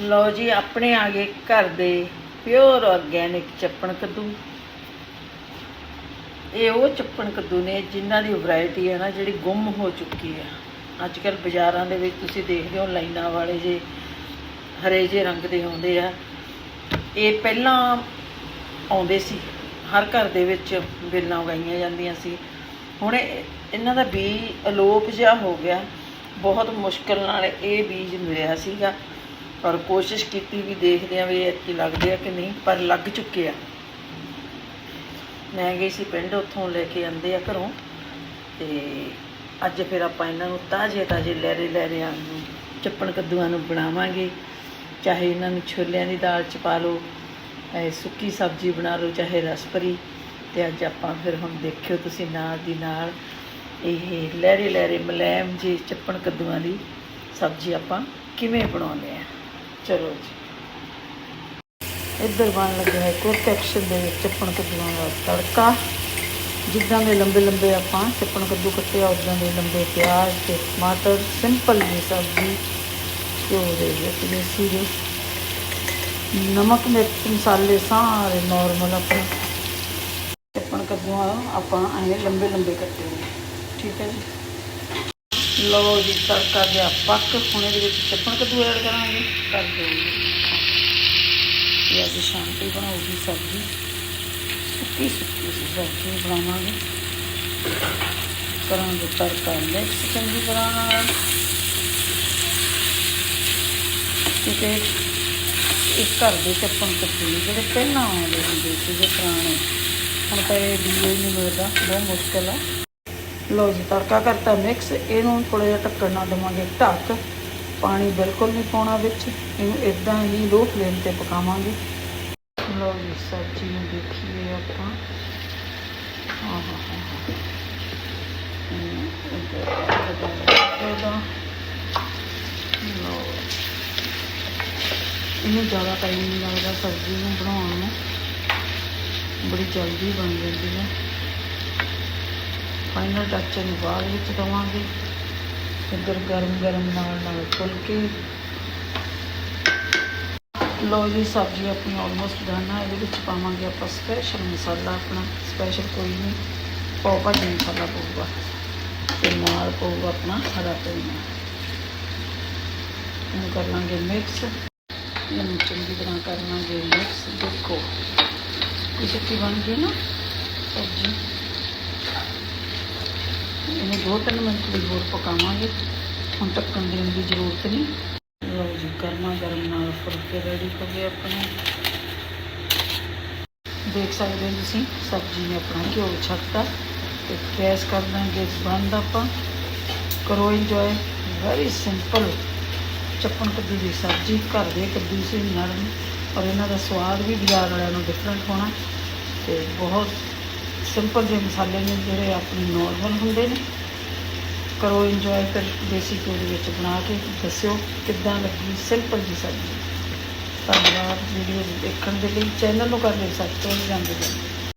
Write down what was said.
ਲਓ ਜੀ, ਆਪਣੇ ਆ ਗਏ ਘਰ ਦੇ ਪਿਓਰ ਆਰਗੈਨਿਕ ਚੱਪਣ ਕੱਦੂ। ਇਹ ਉਹ ਚੱਪਣ ਕੱਦੂ ਨੇ ਜਿਨ੍ਹਾਂ ਦੀ ਵੈਰਾਈਟੀ ਹੈ ਨਾ, ਜਿਹੜੀ ਗੁੰਮ ਹੋ ਚੁੱਕੀ ਹੈ। ਅੱਜ ਕੱਲ ਬਾਜ਼ਾਰਾਂ ਦੇ ਵਿੱਚ ਤੁਸੀਂ ਦੇਖਦੇ ਹੋ, ਲਾਈਨਾਂ ਵਾਲੇ ਜੇ ਹਰੇ ਜੇ ਰੰਗ ਦੇ ਆਉਂਦੇ ਆ। ਇਹ ਪਹਿਲਾਂ ਆਉਂਦੇ ਸੀ, ਹਰ ਘਰ ਦੇ ਵਿੱਚ ਬੇਲਾਂ ਉਗਾਈਆਂ ਜਾਂਦੀਆਂ ਸੀ। ਹੁਣ ਇਹਨਾਂ ਦਾ ਬੀਜ ਅਲੋਪ ਜਿਹਾ ਹੋ ਗਿਆ। ਬਹੁਤ ਮੁਸ਼ਕਲ ਨਾਲ ਇਹ ਬੀਜ ਮਿਲਿਆ ਸੀਗਾ। ਔਰ ਕੋਸ਼ਿਸ਼ ਕੀਤੀ ਵੀ ਦੇਖਦੇ ਆ ਵੀ ਇਹ ਕੀ ਲੱਗਦੇ ਆ ਕਿ ਨਹੀਂ, ਪਰ ਲੱਗ ਚੁੱਕੇ ਆ। ਮੈਂ ਗਈ ਸੀ ਪਿੰਡ, ਉੱਥੋਂ ਲੈ ਕੇ ਆਂਦੇ ਆ ਘਰੋਂ। ਤੇ ਅੱਜ ਫਿਰ ਆਪਾਂ ਇਹਨਾਂ ਨੂੰ ਤਾਜ਼ੇ ਤਾਜ਼ੇ ਲਹਿਰੇ ਲਹਿਰਿਆਂ ਨੂੰ, ਚੱਪਣ ਕੱਦੂਆਂ ਨੂੰ ਬਣਾਵਾਂਗੇ। ਚਾਹੇ ਇਹਨਾਂ ਨੂੰ ਛੋਲਿਆਂ ਦੀ ਦਾਲ ਚ ਪਾ ਲਓ, ਚਾਹੇ ਸੁੱਕੀ ਸਬਜ਼ੀ ਬਣਾ ਲਓ, ਚਾਹੇ ਰਸਪਰੀ। ਤੇ ਅੱਜ ਆਪਾਂ ਫਿਰ ਹੁਣ ਦੇਖਿਓ ਤੁਸੀਂ ਨਾਲ ਦੀ ਨਾਲ ਇਹ ਲਹਿਰੇ ਲਹਿਰੇ ਮਲੈਮ ਜੀ ਚੱਪਣ ਕੱਦੂਆਂ ਦੀ ਸਬਜ਼ੀ ਆਪਾਂ ਕਿਵੇਂ ਬਣਾਉਂਦੇ ਆ। ਚਲੋ ਜੀ। ਇੱਧਰ ਬਣ ਲੱਗਿਆ ਹੈ ਕੁਰਤ ਐਕਸ਼ਨ ਦੇ ਵਿੱਚ ਚੱਪਣ ਕੱਦੂਆਂ ਦਾ ਤੜਕਾ। ਜਿੱਦਾਂ ਦੇ ਲੰਬੇ ਲੰਬੇ ਆਪਾਂ ਚੱਪਣ ਕੱਦੂ ਕੱਟੇ ਆ, ਉਦਾਂ ਦੇ ਲੰਬੇ ਪਿਆਜ਼ ਤੇ ਟਮਾਟਰ ਸਿੰਪਲ ਜੀ ਸਬਜ਼ੀ। ਘਿਓ ਦੇ ਵਿੱਚ ਦੇਸੀ ਦੇ ਨਮਕ, ਮਿਰਚ, ਮਸਾਲੇ ਸਾਰੇ ਨਾਰਮਲ ਆਪਣੇ ਚੱਪਣ ਕੱਦੂਆਂ ਆਪਾਂ ਐਂ ਲੰਬੇ ਲੰਬੇ ਕੱਟੇ ਠੀਕ ਹੈ ਜੀ। ਲਓ ਜੀ, ਤੜਕਾ ਗਿਆ ਪੱਕ ਹੁਣ ਇਹਦੇ ਵਿੱਚ ਚੱਪਣ ਕੱਦੂ ਐਡ ਕਰਾਂਗੇ। ਕਰ ਦਿਓ ਇਹ ਅੱਜ ਸ਼ਾਮ ਬਣਾਉਗੀ ਸਬਜ਼ੀ। ਸੁੱਕੀ ਸੁੱਕੀ ਸਬਜ਼ੀ ਬਣਾਵਾਂਗੇ। ਕਰਾਂਗੇ ਤੜਕਾ। ਮਿਕਸ ਚੰਗੀ ਤਰ੍ਹਾਂ ਨਾਲ ਕਿਤੇ ਇਸ ਘਰ ਦੇ ਚੱਪਣ ਕੱਦੂ ਜਿਹੜੇ ਪਹਿਲਾਂ ਆਉਂਦੇ ਹੁੰਦੇ ਸੀਗੇ ਪੁਰਾਣੇ। ਹੁਣ ਤਾਂ ਇਹ ਵੀ ਨਹੀਂ ਮਿਲਦਾ, ਬਹੁਤ ਮੁਸ਼ਕਲ ਆ। ਲਓ ਜੀ, ਤੜਕਾ ਕਰਤਾ ਮਿਕਸ ਇਹਨੂੰ ਥੋੜਾ ਜਿਹਾ ਢੱਕਣ ਨਾਲ ਦੇਵਾਂਗੇ ਢੱਕ। ਪਾਣੀ ਬਿਲਕੁਲ ਨਹੀਂ ਪਾਉਣਾ ਵਿੱਚ, ਇਹਨੂੰ ਇਦਾਂ ਹੀ ਲੋ ਫਲੇਮ ਤੇ ਪਕਾਵਾਂਗੇ। ਲਓ ਜੀ, ਸਬਜ਼ੀ ਨੂੰ ਦੇਖੀਏ ਆਪਾਂ। ਹਾਂ ਇਹਨੂੰ ਜ਼ਿਆਦਾ ਟਾਈਮ ਨਹੀਂ ਲੱਗਦਾ ਸਬਜ਼ੀ ਨੂੰ ਬਣਾਉਣ ਨੂੰ। ਬੜੀ ਜਲਦੀ ਬਣ ਜਾਂਦੀ ਹੈ। ਫਾਈਨਲ ਟੱਚ ਨੂੰ ਬਾਅਦ ਵਿੱਚ ਦਵਾਂਗੇ। ਇੱਧਰ ਗਰਮ ਗਰਮ ਨਾਲ ਨਾਲ ਫੁਲਕੇ। ਲੋ ਜੀ, ਸਬਜ਼ੀ ਆਪਣੀ ਆਲਮੋਸਟ ਡਨ ਆ। ਇਹਦੇ ਵਿੱਚ ਪਾਵਾਂਗੇ ਆਪਾਂ ਸਪੈਸ਼ਲ ਮਸਾਲਾ ਆਪਣਾ। ਸਪੈਸ਼ਲ ਕੋਈ ਨਹੀਂ। ਪਾਓ ਭਾਜੀ, ਮਸਾਲਾ ਪਊਗਾ। ਤੇ ਨਾਲ ਪਊਗਾ ਆਪਣਾ ਹਰਾ ਧਨੀਆ। ਇਹਨੂੰ ਕਰ ਲਾਂਗੇ ਮਿਕਸ ਇਹਨੂੰ ਚੰਗੀ ਤਰ੍ਹਾਂ ਕਰ ਲਾਂਗੇ ਮਿਕਸ ਦੇਖੋ, ਇਹ ਚਿੱਟੀ ਬਣ ਗਈ ਨਾ? ਸਬਜ਼ੀ। ਇਹਨੂੰ ਦੋ ਤਿੰਨ ਮਿੰਟ ਲਈ ਹੋਰ ਪਕਾਵਾਂਗੇ। ਹੁਣ ਢੱਕਣ ਦੇਣ ਦੀ ਜ਼ਰੂਰਤ ਨਹੀਂ। ਲਓ ਜੀ, ਗਰਮਾ ਗਰਮ ਨਾਲ ਫੁਲਕੇ ਰੈਡੀ ਹੋ ਗਏ ਆਪਣੇ। ਦੇਖ ਸਕਦੇ ਹੋ ਤੁਸੀਂ, ਸਬਜ਼ੀ ਨੇ ਆਪਣਾ ਘਿਓ ਛੱਡਤਾ ਤੇ ਗੈਸ ਕਰ ਦਾਂਗੇ ਬੰਦ ਆਪਾਂ। ਕਰੋ ਇੰਜੋਏ ਵੈਰੀ ਸਿੰਪਲ ਚੱਪਣ ਕੱਦੂ ਦੀ ਸਬਜ਼ੀ ਘਰ ਦੇ ਕੱਦੂ ਸੀ, ਨਰਮ। ਔਰ ਇਹਨਾਂ ਦਾ ਸਵਾਦ ਵੀ ਬਾਜ਼ਾਰ ਵਾਲਿਆਂ ਨੂੰ ਡਿਫਰੈਂਟ ਹੋਣਾ ਤੇ ਬਹੁਤ ਸਿੰਪਲ ਜਿਹੇ ਮਸਾਲੇ ਨੇ ਜਿਹੜੇ ਆਪਣੇ ਨੋਰਮਲ ਹੁੰਦੇ ਨੇ। ਕਰੋ ਇੰਜੋਏ ਕਰ ਦੇਸੀ ਘਿਓ ਦੇ ਵਿੱਚ ਬਣਾ ਕੇ ਦੱਸਿਓ ਕਿੱਦਾਂ ਲੱਗੀ ਸਿੰਪਲ ਜੀ ਸਬਜ਼ੀ। ਧੰਨਵਾਦ ਵੀਡੀਓ ਦੇਖਣ ਦੇ ਲਈ। ਚੈਨਲ ਨੂੰ ਕਰ ਲਿਓ ਸਬਸਕ੍ਰਾਈਬ ਜਾਂਦੇ ਜਾਂਦੇ